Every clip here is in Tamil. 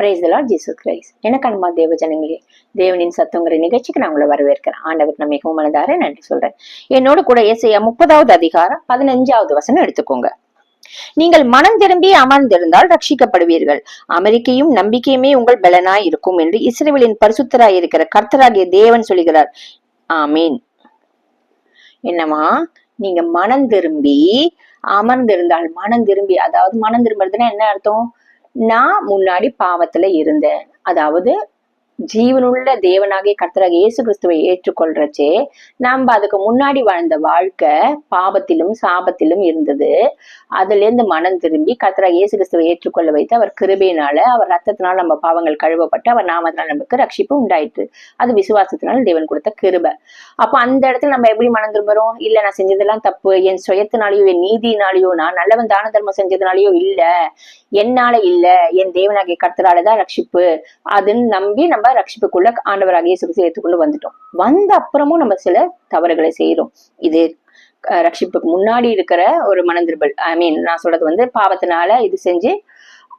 பிரைஸ் லார்ட் ஜீசஸ் கிரைஸ் எனக்கு அன்பா தேவ ஜனங்களே தேவனின் சத்துங்கிற நிகழ்ச்சிக்கு நான் உங்களை வரவேற்கிறேன். ஆண்டவர் நான் மிகவும் மனதார நன்றி சொல்றேன். என்னோட கூட இசையா முப்பதாவது அதிகாரம் பதினஞ்சாவது வசனம் எடுத்துக்கோங்க. நீங்கள் மனம் திரும்பி அமர்ந்திருந்தால் ரட்சிக்கப்படுவீர்கள். அமெரிக்கையும் நம்பிக்கையுமே உங்கள் பலனாய் இருக்கும் என்று இஸ்ரேலின் பரிசுத்தராய் இருக்கிற கர்த்தராகிய தேவன் சொல்கிறார். ஆமீன். என்னமா நீங்க மனம் திரும்பி அமர்ந்திருந்தால் மனம் திரும்பி அதாவது மனம் திரும்புறதுன்னா என்ன அர்த்தம்? நான் முன்னாடி பாவத்துல இருந்தேன். அதாவது ஜீவனுள்ள தேவனாகிய கர்த்தராக இயேசு கிறிஸ்துவை ஏற்றுக்கொள்றச்சே நம்ம அதுக்கு முன்னாடி வாழ்ந்த வாழ்க்கை பாவத்திலும் சாபத்திலும் இருந்தது. அதுலேருந்து மனம் திரும்பி கர்த்தராக இயேசு கிறிஸ்துவை ஏற்றுக்கொள்ள வைத்து அவர் கிருபையினால அவர் ரத்தத்தினால் நம்ம பாவங்கள் கழுவப்பட்டு அவர் நாமத்தினால் நமக்கு ரட்சிப்பு உண்டாயிற்று. அது விசுவாசத்தினால் தேவன் கொடுத்த கிருபை. அப்போ அந்த இடத்துல நம்ம எப்படி மனம் திரும்புறோம்? இல்ல நான் செஞ்சதெல்லாம் தப்பு. என் சுயத்தினாலேயோ என் நீதினாலேயோ நான் நல்லவன் தான தர்மம் செஞ்சதுனாலயோ இல்ல. என்னால இல்ல. என் தேவனாகிய கர்த்தராலதான் ரட்சிப்பு. அதுன்னு நம்பி நம்ம ரட்சிப்புக்குள்ள ஆண்டவராக இயேசு ஏற்றுக்கொண்டு வந்துட்டோம். வந்த அப்புறமும் நம்ம சில தவறுகளை செய்யறோம் இது ரட்சிப்புக்கு முன்னாடி இருக்கிற ஒரு மனந்திருபல் ஐ மீன் நான் சொல்றது வந்து பாவத்தினால இது செஞ்சு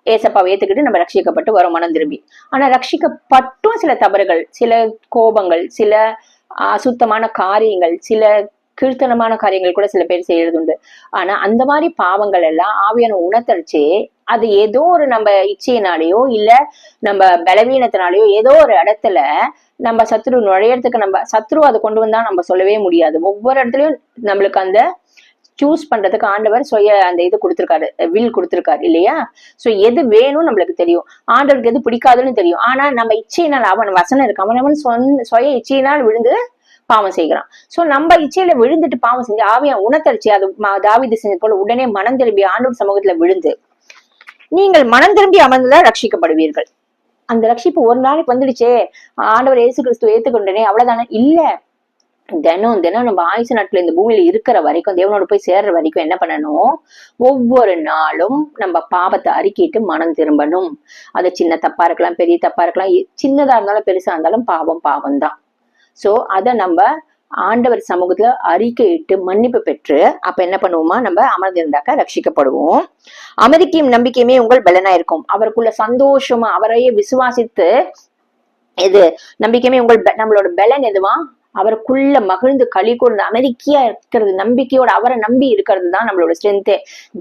ஏசப்பாவை ஏத்துக்கிட்டு நம்ம ரட்சிக்கப்பட்டு வரோம் மனம் திரும்பி ஆனா ரட்சிக்கப்பட்டும் சில தவறுகள் சில கோபங்கள் சில அசுத்தமான காரியங்கள் சில கீழ்த்தனமான காரியங்கள் கூட சில பேர் செய்யறது உண்டு ஆனா அந்த மாதிரி பாவங்கள் எல்லாம் ஆவியான உணர்த்தரிச்சு அது ஏதோ ஒரு நம்ம இச்சையினாலேயோ இல்ல நம்ம பலவீனத்தினாலேயோ ஏதோ ஒரு இடத்துல நம்ம சத்ரு நுழையறதுக்கு நம்ம சத்ரு அதை கொண்டு வந்தா நம்ம சொல்லவே முடியாது. ஒவ்வொரு இடத்துலயும் நம்மளுக்கு அந்த சூஸ் பண்றதுக்கு ஆண்டவர் சுய அந்த இது கொடுத்துருக்காரு வில் கொடுத்துருக்காரு இல்லையா? சோ எது வேணும் நம்மளுக்கு தெரியும். ஆண்டவருக்கு எது பிடிக்காதுன்னு தெரியும். ஆனா நம்ம இச்சையினால் அவன் வசனம் இருக்கு அவன் அவன் சொந்த சுய இச்சையினால் விழுந்து பாவம் செய்கிறான். சோ நம்ம இச்சையில விழுந்துட்டு பாவம் செஞ்சு ஆவியா உணர்த்தரிச்சு அது ம- தாவீது செஞ்சது போல உடனே மனம் திரும்பி ஆண்டவர் சமூகத்துல விழுந்து நீங்கள் மனம் திரும்பி அமர்ந்துதான் ரட்சிக்கப்படுவீர்கள். அந்த ரட்சிப்பு ஒரு நாளைக்கு வந்துடுச்சே. ஆண்டவர் இயேசு கிறிஸ்துவ ஏத்துக்கொண்டனே அவ்வளவுதானே? இல்ல. தினம் தினம் நம்ம ஆயுசு நாட்டுல இந்த பூமியில இருக்கிற வரைக்கும் தேவனோட போய் சேர்ற வரைக்கும் என்ன பண்ணணும்? ஒவ்வொரு நாளும் நம்ம பாவத்தை அறிக்கிட்டு மனம் திரும்பணும். அது சின்ன தப்பா இருக்கலாம் பெரிய தப்பா இருக்கலாம். சின்னதா இருந்தாலும் பெருசா இருந்தாலும் பாவம் பாவம் தான் சோ அத நம்ம ஆண்டவர் சமூகத்துல அறிக்கையிட்டு மன்னிப்பு பெற்று அப்ப என்ன பண்ணுவோமா? நம்ம அமர்ந்திருந்தாக்க ரட்சிக்கப்படுவோம். அமெரிக்கையும் நம்பிக்கையுமே உங்கள் பலனா இருக்கும். அவருக்குள்ள சந்தோஷமா அவரையே விசுவாசித்து இது நம்பிக்கையுமே உங்கள் நம்மளோட பலன் எதுவா? அவருக்குள்ள மகிழ்ந்து களி கூர்ந்து அமெரிக்கையா இருக்கிறது நம்பிக்கையோட அவரை நம்பி இருக்கிறது தான் நம்மளோட ஸ்ட்ரென்த்தே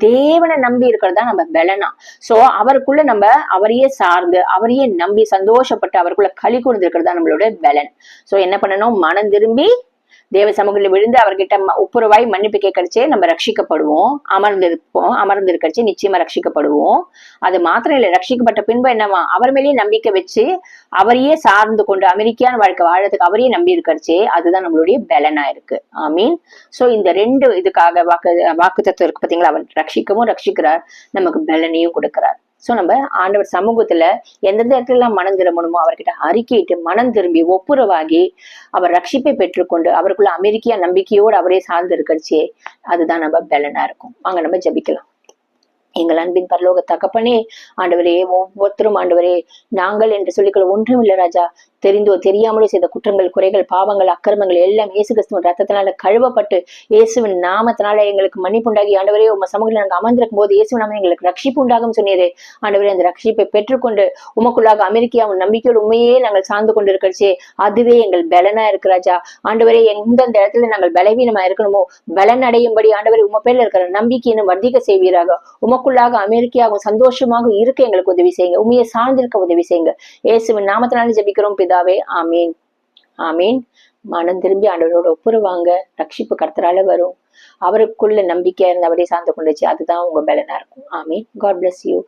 தேவனை நம்பி இருக்கிறது தான் நம்ம பலனா. சோ அவருக்குள்ள நம்ம அவரையே சார்ந்து அவரையே நம்பி சந்தோஷப்பட்டு அவருக்குள்ள களி கூர்ந்து இருக்கிறது தான் நம்மளோட பலன். சோ என்ன பண்ணணும்? மனம் திரும்பி தேவ சமூகத்தில் விழுந்து அவர்கிட்ட ம- ஒப்புரவாய் மன்னிப்பு கேட்கறச்சே நம்ம ரட்சிக்கப்படுவோம். அமர்ந்திருப்போம். அமர்ந்திருக்கச்சே நிச்சயமா ரட்சிக்கப்படுவோம். அது மாத்திரம் இல்லை ரட்சிக்கப்பட்ட பின்பு என்னவா? அவர் மேலேயே நம்பிக்கை வச்சு அவரையே சார்ந்து கொண்டு அமெரிக்கான வாழ்க்கை வாழறதுக்கு அவரையே நம்பி இருக்கிறச்சே அதுதான் நம்மளுடைய பலனா இருக்கு. ஐ மீன் சோ இந்த ரெண்டு இதுக்காக வாக்கு வாக்கு தத்துவம் இருக்கு பாத்தீங்களா? அவர் ரட்சிக்கவும் ரட்சிக்கிறார். நமக்கு பலனையும் கொடுக்கிறார். ஸோ நம்ம ஆண்டவர் சமூகத்துல எந்தெந்த இடத்துலலாம் மனம் திரும்பணுமோ அவர்கிட்ட அறிக்கையிட்டு மனம் திரும்பி ஒப்புரவாகி அவர் ரட்சிப்பை பெற்றுக்கொண்டு அவருக்குள்ள அமெரிக்கா நம்பிக்கையோடு அவரே சார்ந்து இருக்கிறச்சே அதுதான் நம்ம பலனா இருக்கும். வாங்க நம்ம ஜபிக்கலாம். எங்கள் அன்பின் பரலோக தகப்பனே ஆண்டவரே ஒவ்வொருத்தரும் ஆண்டவரே நாங்கள் என்று சொல்லிக்கொள்ள ஒன்றும் இல்லை ராஜா. தெரிந்தோ தெரியாமலோ செய்த குற்றங்கள் குறைகள் பாவங்கள் அக்கிரமங்கள் எல்லாம் இயேசு கிறிஸ்துவின் ரத்தத்தினால கழுவப்பட்டு இயேசுவின் நாமத்தினால எங்களுக்கு மன்னிப்புண்டாகி ஆண்டவரே உங்க சமூகத்தில் நாங்கள் அமர்ந்திருக்கும் போது இயேசு நாம எங்களுக்கு ரட்சிப்பு உண்டாகும் சொன்னீரே. ஆண்டவரே அந்த ரட்சிப்பை பெற்றுக்கொண்டு உமக்குள்ளாக அமெரிக்காவும் நம்பிக்கையோடு உண்மையே நாங்கள் சார்ந்து கொண்டு இருக்கிறச்சே அதுவே எங்கள் பலனா இருக்கு ராஜா. ஆண்டவரே எந்தெந்த இடத்துல நாங்கள் பலவீனமா இருக்கணுமோ? பலன் அடையும்படி ஆண்டவரே உம பேர்ல இருக்கிற நம்பிக்கையினும் வர்த்திக வர்த்திக்க செய்வீராக. உமக்குள்ளாக அமெரிக்காவும் சந்தோஷமாக இருக்க எங்களுக்கு உதவி செய்யுங்க. உண்மையை சார்ந்திருக்க உதவி செய்யுங்க. இயேசுவின் நாமத்தினால ஜபிக்கிறோம் பிதாவே ஆமீன். ஆமீன். மனம் திரும்பி ஆண்டவரோட ஒப்புருவாங்க. ரட்சிப்பு கர்த்தரால வரும். அவருக்குள்ள நம்பிக்கையா இருந்து அவரே சார்ந்து கொண்டுச்சு. அதுதான் உங்க பலனா இருக்கும். ஆமீன். God bless you